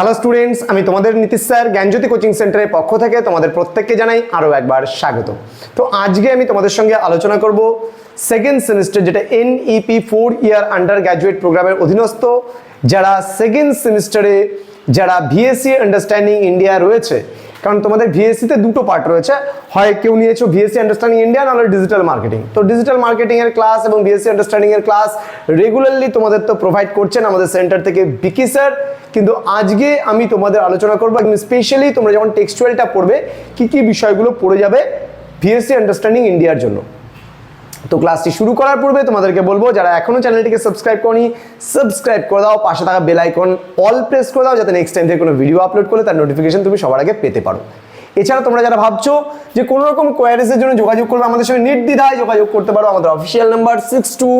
Hello students আমি তোমাদের Nitish sir, জ্ঞানজ্যোতি coaching সেন্টারের পক্ষ থেকে তোমাদের প্রত্যেককে জানাই আরও একবার স্বাগত। তো আজকে আমি তোমাদের সঙ্গে আলোচনা করব সেকেন্ড সেমিস্টার যেটা NEP four year undergraduate প্রোগ্রামের অধীনস্থ, যারা সেকেন্ড সেমিস্টারে যারা ভিএসসি আন্ডারস্ট্যান্ডিং ইন্ডিয়া রয়েছে কারণ তোমাদের ভিএসসিতে দুটো পার্ট রয়েছে। হয় কেউ নিয়েছো ভিএসসি আন্ডারস্ট্যান্ডিং ইন্ডিয়া নাহলে ডিজিটাল মার্কেটিং তো ডিজিটাল মার্কেটিংয়ের ক্লাস এবং ভিএসসি আন্ডারস্ট্যান্ডিং এর ক্লাস রেগুলারলি তোমাদের তো প্রোভাইড করছেন আমাদের সেন্টার থেকে বিকি স্যার কিন্তু আজকে আমি তোমাদের আলোচনা করব স্পেশালি তোমরা যখন টেক্সচুয়ালটা পড়বে, কি কি বিষয়গুলো পড়ে যাবে ভিএসসি আন্ডারস্ট্যান্ডিং ইন্ডিয়ার জন্য। তো ক্লাসটি শুরু করার পূর্বে তোমাদেরকে বলব, যারা এখনও চ্যানেলটিকে সাবস্ক্রাইব করনি সাবস্ক্রাইব করে দাও, পাশে থাকা বেল আইকন অল প্রেস করে দাও, যাতে নেক্সট টাইম থেকে কোনো ভিডিও আপলোড করলে তার নোটিফিকেশন তুমি সবার আগে পেতে পারো। এছাড়া তোমরা যারা ভাবছ যে কোনো রকম কোয়ারিজের জন্য যোগাযোগ করবে, আমাদের সঙ্গে নির্দ্বিধায় যোগাযোগ করতে পারো। আমাদের official number six two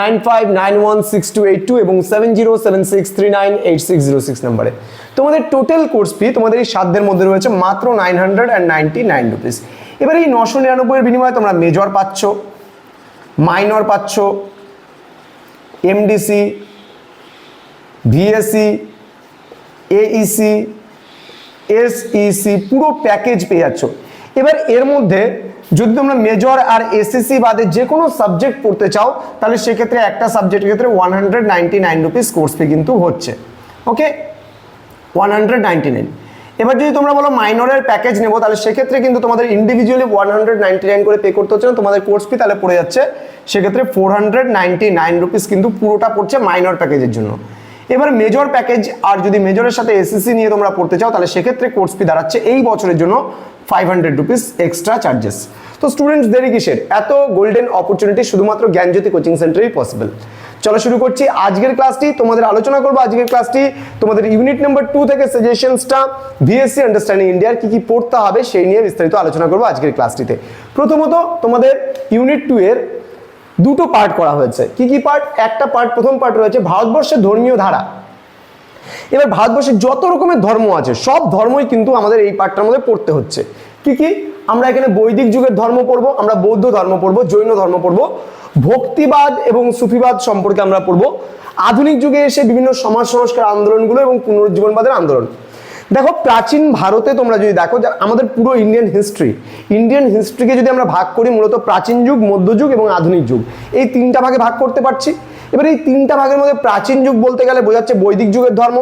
nine five nine one six two eight two এবং seven zero seven six three nine eight six zero six নাম্বারে। তোমাদের টোটাল কোর্স ফি তোমাদের এই সাধ্যের মধ্যে রয়েছে মাত্র nine hundred and ninety nine rupees এবার এই নশো নিরানব্বইয়ের বিনিময়ে তোমরা মেজর পাচ্ছ। মাইনর পাচ্ছ, এমডিসি ভিএসসি এইসি, এসইসি, পুরো প্যাকেজ পেয়ে যাচ্ছ। এবার এর মধ্যে যদি তোমরা মেজর আর এসএসসি বাদে যে কোনো সাবজেক্ট পড়তে চাও, তাহলে সেক্ষেত্রে একটা সাবজেক্টের ক্ষেত্রে one hundred ninety nine rupees course fee কিন্তু হচ্ছে। Okay one hundred ninety nine এবার যদি তোমরা বলো মাইনরের প্যাকেজ নেব, তাহলে সেক্ষেত্রে কিন্তু তোমাদের individually one hundred ninety nine করে পে করতে হচ্ছে না, তোমাদের কোর্স ফি তাহলে পড়ে যাচ্ছে। সেক্ষেত্রে ফোর হান্ড্রেড নাইন রুপিস কিন্তু পুরোটা পড়ছে মাইনর প্যাকেজের জন্য। এবার মেজর প্যাকেজ আর যদি মেজরের সাথে এসএসসি নিয়ে তোমরা পড়তে চাও, তাহলে সেক্ষেত্রে কোর্স ফি দাঁড়াচ্ছে এই বছরের জন্য five hundred rupees extra charges তো স্টুডেন্টস দেরি কিসের? এত গোল্ডেন অপরচুনিটি শুধুমাত্র জ্ঞানজ্যোতি কোচিং সেন্টারেই পসিবল চলো শুরু করছি আজকের ক্লাসটি তোমাদের আলোচনা করব আজকের ক্লাসটি তোমাদের ইউনিট নাম্বার টু থেকে সাজেশনসটা ভিএসসি আন্ডারস্ট্যান্ডিং ইন্ডিয়ার কি কি পড়তে হবে সেই নিয়ে বিস্তারিত আলোচনা করব আজকের ক্লাসটিতে প্রথমত তোমাদের ইউনিট টু এর দুটো পার্ট করা হয়েছে। কি কি পার্ট একটা পার্ট প্রথম পার্ট রয়েছে ভারতবর্ষের ধর্মীয় ধারা। এবার ভারতবর্ষে যত রকমের ধর্ম আছে, সব ধর্মই কিন্তু আমাদের এই পার্টটার মধ্যে পড়তে হচ্ছে। কি কি? আমরা এখানে বৈদিক যুগের ধর্ম পড়ব, আমরা বৌদ্ধ ধর্ম পড়ব, জৈন ধর্ম পড়ব। ভক্তিবাদ এবং সুফিবাদ সম্পর্কে আমরা পড়ব। আধুনিক যুগে এসে বিভিন্ন সমাজ সংস্কার আন্দোলনগুলো এবং পুনরুজ্জীবনবাদের আন্দোলন। দেখো, প্রাচীন ভারতে তোমরা যদি দেখো আমাদের পুরো ইন্ডিয়ান হিস্ট্রি ইন্ডিয়ান হিস্ট্রিকে যদি আমরা ভাগ করি, মূলত প্রাচীন যুগ মধ্যযুগ এবং আধুনিক যুগ। এই তিনটা ভাগে ভাগ করতে পারছি। এবার এই তিনটা ভাগের মধ্যে প্রাচীন যুগ বলতে গেলে বোঝাচ্ছে বৈদিক যুগের ধর্ম।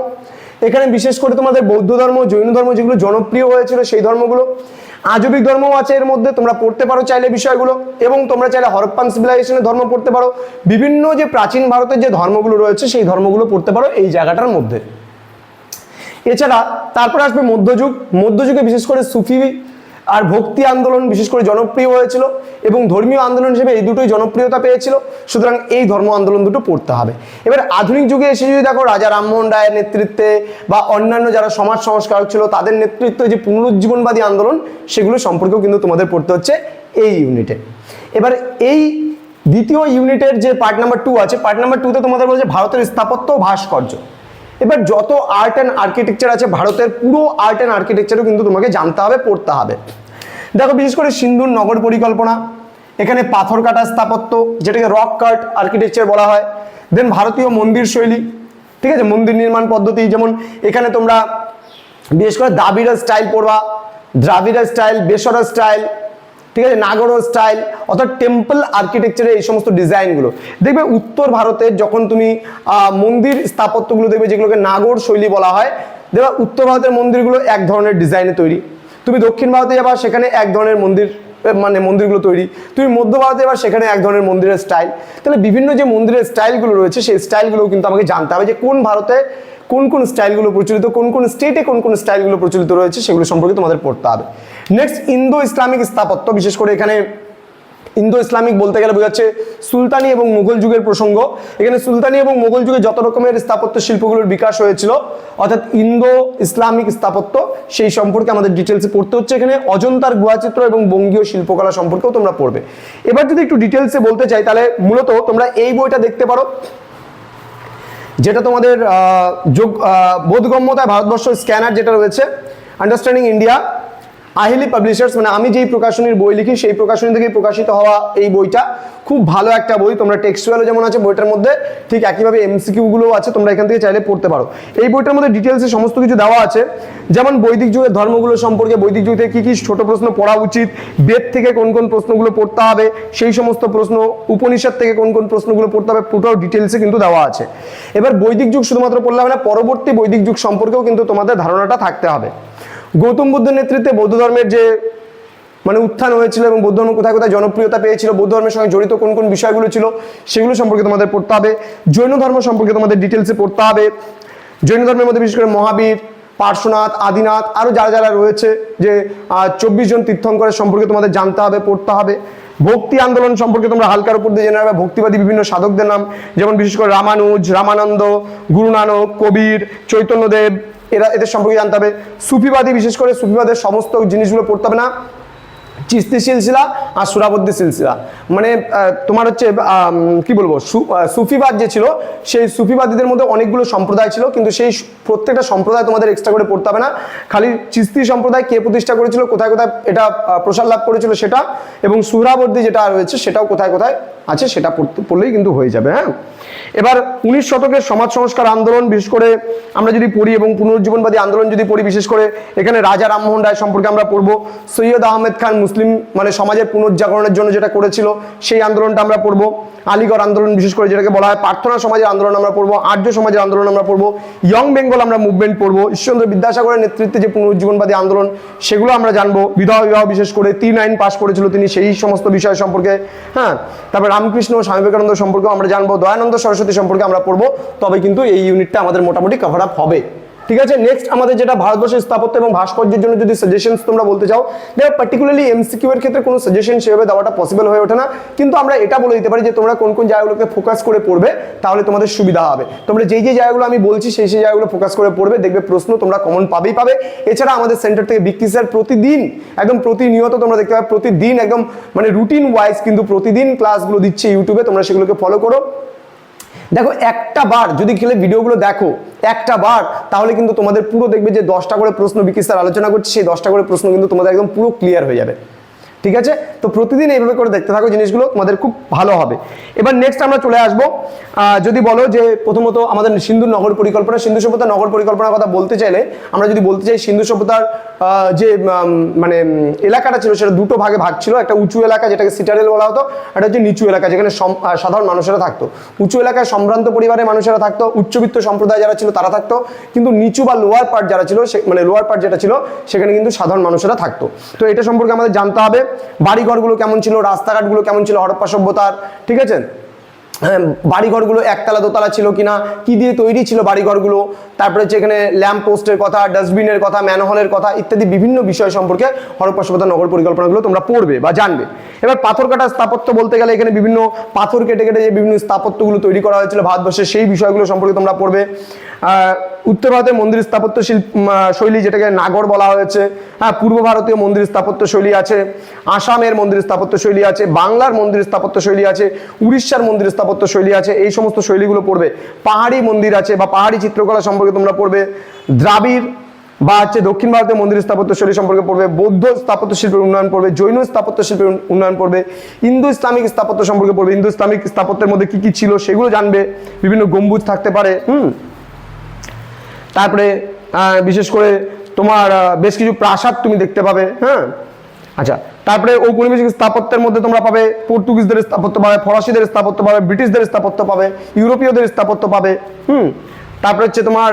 এখানে বিশেষ করে তোমাদের বৌদ্ধ ধর্ম, জৈন ধর্ম যেগুলো জনপ্রিয় হয়েছিল সেই ধর্মগুলো। আজবিক ধর্মও আছে এর মধ্যে, তোমরা পড়তে পারো চাইলে বিষয়গুলো, এবং তোমরা চাইলে হরপ্পান সিভিলাইজেশনের ধর্ম পড়তে পারো। বিভিন্ন যে প্রাচীন ভারতের যে ধর্মগুলো রয়েছে, সেই ধর্মগুলো পড়তে পারো এই জায়গাটার মধ্যে। এছাড়া, তারপর আসবে মধ্যযুগ। মধ্যযুগে বিশেষ করে সুফি আর ভক্তি আন্দোলন বিশেষ করে জনপ্রিয় হয়েছিল এবং ধর্মীয় আন্দোলন হিসেবে এই দুটোই জনপ্রিয়তা পেয়েছিল। সুতরাং এই ধর্ম আন্দোলন দুটো পড়তে হবে। এবার আধুনিক যুগে এসে যদি দেখো রাজা রামমোহন রায়ের নেতৃত্বে বা অন্যান্য যারা সমাজ সংস্কারক ছিল, তাদের নেতৃত্বে যে পুনরুজ্জীবনবাদী আন্দোলন, সেগুলো সম্পর্কেও কিন্তু তোমাদের পড়তে হচ্ছে এই ইউনিটে এবার এই দ্বিতীয় ইউনিটের যে পার্ট নাম্বার টু আছে পার্ট নাম্বার টুতে তোমাদের বলছে ভারতের স্থাপত্য ভাস্কর্য। এবার যত আর্ট অ্যান্ড আর্কিটেকচার আছে ভারতের, পুরো আর্ট অ্যান্ড আর্কিটেকচারও কিন্তু তোমাকে জানতে হবে, পড়তে হবে। দেখো, বিশেষ করে সিন্ধুর নগর পরিকল্পনা, এখানে পাথর কাটা স্থাপত্য, যেটাকে রক কাট আর্কিটেকচার বলা হয়। দেন ভারতীয় মন্দির শৈলী, ঠিক আছে, মন্দির নির্মাণ পদ্ধতি, যেমন এখানে তোমরা বিশেষ করে দ্রাবিড় স্টাইল পড়বা দ্রাবিড় স্টাইল বেসরা স্টাইল ঠিক আছে? নাগর স্টাইল অর্থাৎ টেম্পল আর্কিটেকচারের এই সমস্ত ডিজাইনগুলো দেখবে উত্তর ভারতের যখন তুমি মন্দির স্থাপত্যগুলো দেখবে, যেগুলোকে নাগর শৈলী বলা হয়, দেখবে উত্তর ভারতের মন্দিরগুলো এক ধরনের ডিজাইনে তৈরি। তুমি দক্ষিণ ভারতে যাবা, সেখানে এক ধরনের মন্দির মানে মন্দিরগুলো তৈরি। তুমি মধ্য ভারতে এবার সেখানে এক ধরনের মন্দিরের স্টাইল তাহলে বিভিন্ন যে মন্দিরের স্টাইলগুলো রয়েছে, সেই স্টাইলগুলো কিন্তু আমাকে জানতে হবে যে কোন ভারতে কোন কোন স্টাইলগুলো প্রচলিত, কোন কোন স্টেটে কোন কোন স্টাইলগুলো প্রচলিত রয়েছে, সেগুলো সম্পর্কে তোমাদের পড়তে হবে। নেক্সট ইন্দো ইসলামিক স্থাপত্য, বিশেষ করে এখানে ইন্দো ইসলামিক বলতে গেলে বোঝাচ্ছে সুলতানি এবং মুঘল যুগের প্রসঙ্গ। এখানে সুলতানি এবং মুঘল যুগে যত রকমের স্থাপত্য শিল্পগুলোর বিকাশ হয়েছিল, অর্থাৎ ইন্দো ইসলামিক স্থাপত্য, সেই সম্পর্কে আমাদের ডিটেলসে পড়তে হচ্ছে। এখানে অজন্তার গুহাচিত্র এবং বঙ্গীয় শিল্পকলা সম্পর্কেও তোমরা পড়বে। এবার যদি একটু ডিটেলসে বলতে চাই, তাহলে মূলত তোমরা এই বইটা দেখতে পারো, যেটা তোমাদের যোগ বোধগম্যতায় ভারতবর্ষ স্ক্যানার যেটা রয়েছে আন্ডারস্ট্যান্ডিং ইন্ডিয়া আহিলি পাবলিশার্স মানে আমি যেই প্রকাশনীর বই লিখি, সেই প্রকাশনী থেকে প্রকাশিত হওয়া এই বইটা। খুব ভালো একটা বই, তোমরা টেক্সচুয়ালও যেমন আছে বইটার মধ্যে, ঠিক একইভাবে এমসিকিউ গুলোও আছে, তোমরা এখান থেকে চাইলে পড়তে পারো। এই বইটার মধ্যে ডিটেলসে সমস্ত কিছু দেওয়া আছে। যেমন বৈদিক যুগের ধর্মগুলো সম্পর্কে, বৈদিক যুগ থেকে কী কী ছোট প্রশ্ন পড়া উচিত, বেদ থেকে কোন কোন প্রশ্নগুলো পড়তে হবে, সেই সমস্ত প্রশ্ন, উপনিষদ থেকে কোন কোন প্রশ্নগুলো পড়তে হবে, পুরো ডিটেলসে কিন্তু দেওয়া আছে। এবার বৈদিক যুগ শুধুমাত্র পড়লে হবে না, পরবর্তী বৈদিক যুগ সম্পর্কেও কিন্তু তোমাদের ধারণাটা থাকতে হবে। গৌতম বুদ্ধের নেতৃত্বে বৌদ্ধ ধর্মের যে মানে উত্থান হয়েছিল এবং বৌদ্ধ ধর্ম কোথায় কোথায় জনপ্রিয়তা পেয়েছিল, বৌদ্ধ ধর্মের সঙ্গে জড়িত কোন কোন বিষয়গুলো ছিল, সেগুলো সম্পর্কে তোমাদের পড়তে হবে। জৈন ধর্ম সম্পর্কে তোমাদের ডিটেলসে পড়তে হবে। জৈন ধর্মের মধ্যে বিশেষ করে মহাবীর, পার্শ্বনাথ, আদিনাথ আরও যারা যারা রয়েছে যে চব্বিশ জন তীর্থঙ্করের সম্পর্কে তোমাদের জানতে হবে, পড়তে হবে। ভক্তি আন্দোলন সম্পর্কে তোমরা হালকার উপর দিয়ে জেনে নেবে, ভক্তিবাদী বিভিন্ন সাধকদের নাম, যেমন বিশেষ করে রামানুজ, রামানন্দ গুরু নানক কবির, চৈতন্যদেব এরা এদের সম্পর্কে জানতে হবে। সুফিবাদী, বিশেষ করে সুফিবাদের সমস্ত জিনিসগুলো পড়তে হবে না। চিস্তি সিলসিলা আর সুরাবদ্দি সিলসিলা। মানে তোমার হচ্ছে কি বলব? সুফিবাদ যে ছিল, সেই সুফিবাদীদের মধ্যে অনেকগুলো সম্প্রদায় ছিল, কিন্তু সেই প্রত্যেকটা সম্প্রদায় তোমাদের এক্সট্রা করে পড়তে হবে না। খালি চিস্তি সম্প্রদায় কে প্রতিষ্ঠা করেছিল, কোথায় কোথায় এটা প্রসার লাভ করেছিল সেটা, এবং সুহরাবর্দী যেটা রয়েছে, সেটাও কোথায় কোথায় আছে, সেটা পড়তে, পড়লেই কিন্তু হয়ে যাবে হ্যাঁ? এবার উনিশ শতকের সমাজ সংস্কার আন্দোলন, বিশেষ করে আমরা যদি পড়ি এবং পুনরুজ্জীবনবাদী আন্দোলন যদি পড়ি, বিশেষ করে এখানে রাজা রামমোহন রায় সম্পর্কে আমরা পড়ব, সৈয়দ আহমেদ খান মুসলিম মানে সমাজের পুনর্জাগরণের জন্য যেটা করেছিল, সেই আন্দোলনটা আমরা পড়ব। আলিগড় আন্দোলন, বিশেষ করে যেটাকে বলা হয় প্রার্থনা সমাজের আন্দোলন আমরা পড়ব, আর্য সমাজের আন্দোলন আমরা পড়ব, ইয়ং বেঙ্গল আমরা মুভমেন্ট পড়ব ঈশ্বরচন্দ্র বিদ্যাসাগরের নেতৃত্বে যে পুনরুজ্জীবনবাদী আন্দোলন, সেগুলো আমরা জানব। বিধবা বিবাহ, বিশেষ করে তিন আইন পাশ করেছিল তিনি, সেই সমস্ত বিষয় সম্পর্কে হ্যাঁ তারপর রামকৃষ্ণ স্বামী বিবেকানন্দ সম্পর্কে আমরা জানব, দয়ানন্দ সরস্বতী সম্পর্কে আমরা পড়ব, তবে কিন্তু এই ইউনিটটা আমাদের মোটামুটি কভার আপ হবে। ঠিক আছে? নেক্সট আমাদের যেটা ভারতবর্ষের স্থাপত্য এবং ভাস্কর্যের জন্য যদি সাজেশনস তোমরা বলতে চাও, দেখো পার্টিকুলারলি এমসিকিউ এর ক্ষেত্রে কোনো সাজেশন সেভাবে দেওয়াটা পসিবল হয়ে ওঠে না। কিন্তু আমরা এটা বলে দিতে পারি যে, তোমরা কোন কোন জায়গাগুলোকে ফোকাস করে পড়বে, তাহলে তোমাদের সুবিধা হবে। তোমরা যেই যে জায়গাগুলো আমি বলছি, সেই সেই জায়গাগুলো ফোকাস করে পড়বে, দেখবে প্রশ্ন তোমরা কমন পাবেই পাবে। এছাড়া আমাদের সেন্টার থেকে বিক্রি স্যার প্রতিদিন, একদম প্রতিনিয়ত তোমরা দেখতে পাবে, প্রতিদিন একদম মানে রুটিন ওয়াইজ কিন্তু প্রতিদিন ক্লাসগুলো দিচ্ছে ইউটিউবে তোমরা সেগুলোকে ফলো করো। দেখো, একটা বার যদি খেলে ভিডিওগুলো দেখো, একটা বার, তাহলে কিন্তু তোমাদের পুরো দেখবে যে দশটা করে প্রশ্ন বিকিস্তার আলোচনা করছে, সেই দশটা করে প্রশ্ন কিন্তু তোমাদের একদম পুরো ক্লিয়ার হয়ে যাবে। ঠিক আছে? তো প্রতিদিন এইভাবে করে দেখতে থাকো জিনিসগুলো, তোমাদের খুব ভালো হবে। এবার নেক্সট আমরা চলে আসব। যদি বলো যে প্রথমত আমাদের সিন্ধু নগর পরিকল্পনা, সিন্ধু সভ্যতা নগর পরিকল্পনার কথা বলতে চাইলে, আমরা যদি বলতে চাই সিন্ধু সভ্যতার যে মানে এলাকাটা ছিল, সেটা দুটো ভাগে ভাগ ছিল। একটা উঁচু এলাকা, যেটাকে সিটারেল বলা হতো একটা হচ্ছে নিচু এলাকা, যেখানে সাধারণ মানুষেরা থাকতো। উঁচু এলাকায় সম্ভ্রান্ত পরিবারের মানুষেরা থাকতো, উচ্চবিত্ত সম্প্রদায় যারা ছিল, তারা থাকতো। কিন্তু নিচু বা লোয়ার পার্ট যারা ছিল মানে লোয়ার পার্ট যেটা ছিল, সেখানে কিন্তু সাধারণ মানুষেরা থাকতো। তো এটা সম্পর্কে আমাদের জানতে হবে। বাড়িঘরগুলো কেমন ছিল রাস্তাঘাটগুলো কেমন ছিল হরপ্পা সভ্যতার ঠিক আছে? হ্যাঁ, বাড়িঘরগুলো একতলা দোতলা ছিল কিনা কি দিয়ে তৈরি ছিল বাড়িঘরগুলো তারপরে হচ্ছে এখানে ল্যাম্প পোস্টের কথা ডাস্টবিনের কথা ম্যানহলের কথা ইত্যাদি বিভিন্ন বিষয় সম্পর্কে হরপ্পা সভ্যতা নগর পরিকল্পনাগুলো তোমরা পড়বে বা জানবে। এবার পাথর কাটা স্থাপত্য বলতে গেলে এখানে বিভিন্ন পাথর কেটে কেটে যে বিভিন্ন স্থাপত্যগুলো তৈরি করা হয়েছিল ভারতবর্ষে, সেই বিষয়গুলো সম্পর্কে তোমরা পড়বে। উত্তর ভারতের মন্দির স্থাপত্য শিল্প শৈলী যেটাকে নাগর বলা হয়েছে হ্যাঁ পূর্ব ভারতীয় মন্দির স্থাপত্য শৈলী আছে, আসামের মন্দির স্থাপত্য শৈলী আছে, বাংলার মন্দির স্থাপত্য শৈলী আছে, উড়িষ্যার মন্দির স্থাপত্য শৈলী আছে, এই সমস্ত শৈলীগুলো পড়বে। পাহাড়ি মন্দির আছে বা পাহাড়ি চিত্রকলা সম্পর্কে তোমরা পড়বে। দ্রাবিড় বা হচ্ছে দক্ষিণ ভারতের মন্দির স্থাপত্য শৈলী সম্পর্কে পড়বে, বৌদ্ধ স্থাপত্য শিল্পের উন্নয়ন পড়বে, জৈন স্থাপত্য শিল্পের উন্নয়ন পড়বে ইন্দো ইসলামিক স্থাপত্য সম্পর্কে পড়বে। ইন্দো ইসলামিক স্থাপত্যের মধ্যে কি কি ছিল সেগুলো জানবে, বিভিন্ন গম্বুজ থাকতে পারে, হুম? তারপরে বিশেষ করে তোমার বেশ কিছু প্রাসাদ তুমি দেখতে পাবে হ্যাঁ? আচ্ছা তারপরে ঔপনিবেশিক স্থাপত্যের মধ্যে তোমরা পাবে, পর্তুগিজদের স্থাপত্য পাবে, ফরাসিদের স্থাপত্য পাবে, ব্রিটিশদের স্থাপত্য পাবে, ইউরোপীয়দের স্থাপত্য পাবে, হুম? তারপরে হচ্ছে তোমার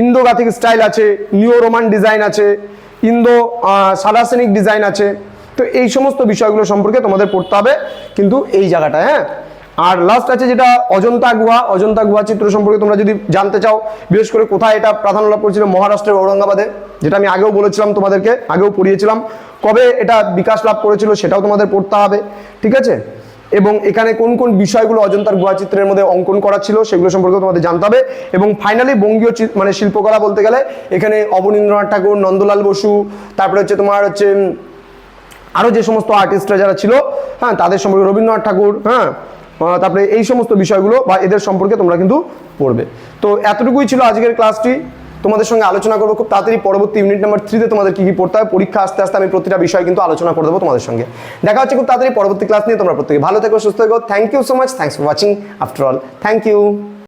ইন্দো গাথিক স্টাইল আছে নিও রোমান ডিজাইন আছে, ইন্দো সাদাসেনিক ডিজাইন আছে। তো এই সমস্ত বিষয়গুলো সম্পর্কে তোমাদের পড়তে হবে কিন্তু এই জায়গাটা হ্যাঁ? আর লাস্ট আছে যেটা অজন্তা গুহা। অজন্তা গুহা চিত্র সম্পর্কে তোমরা যদি জানতে চাও, বিশেষ করে কোথায় এটা প্রাধান্য লাভ করেছিল মহারাষ্ট্রের ঔরঙ্গাবাদে, যেটা আমি আগেও বলেছিলাম তোমাদেরকে, আগেও পড়িয়েছিলাম। কবে এটা বিকাশ লাভ করেছিল সেটাও তোমাদের পড়তে হবে, ঠিক আছে? এবং এখানে কোন কোন বিষয়গুলো অজন্তার গুহা চিত্রের মধ্যে অঙ্কন করা ছিল সেগুলো সম্পর্কে তোমাদের জানতে হবে। এবং ফাইনালি বঙ্গীয় মানে শিল্পকলা বলতে গেলে, এখানে অবনীন্দ্রনাথ ঠাকুর, নন্দলাল বসু, তারপরে হচ্ছে তোমার হচ্ছে আরও যে সমস্ত আর্টিস্টরা যারা ছিল হ্যাঁ তাদের সম্পর্কে রবীন্দ্রনাথ ঠাকুর হ্যাঁ তারপরে এই সমস্ত বিষয়গুলো বা এদের সম্পর্কে তোমরা কিন্তু পড়বে। তো এতটুকুই ছিল আজকের ক্লাসটি তোমাদের সঙ্গে আলোচনা করব খুব তাড়াতাড়ি পরবর্তী ইউনিট নাম্বার থ্রিতে তোমাদের কি কি পড়তে হবে। পরীক্ষা আস্তে আস্তে আমি প্রতিটা বিষয় কিন্তু আলোচনা করে দেবো তোমাদের সঙ্গে। দেখা হচ্ছে খুব তাড়াতাড়ি পরবর্তী ক্লাস নিয়ে। তোমরা প্রত্যেকে ভালো থেকো, সুস্থ থেকো। Thank you so much thanks for watching after all thank you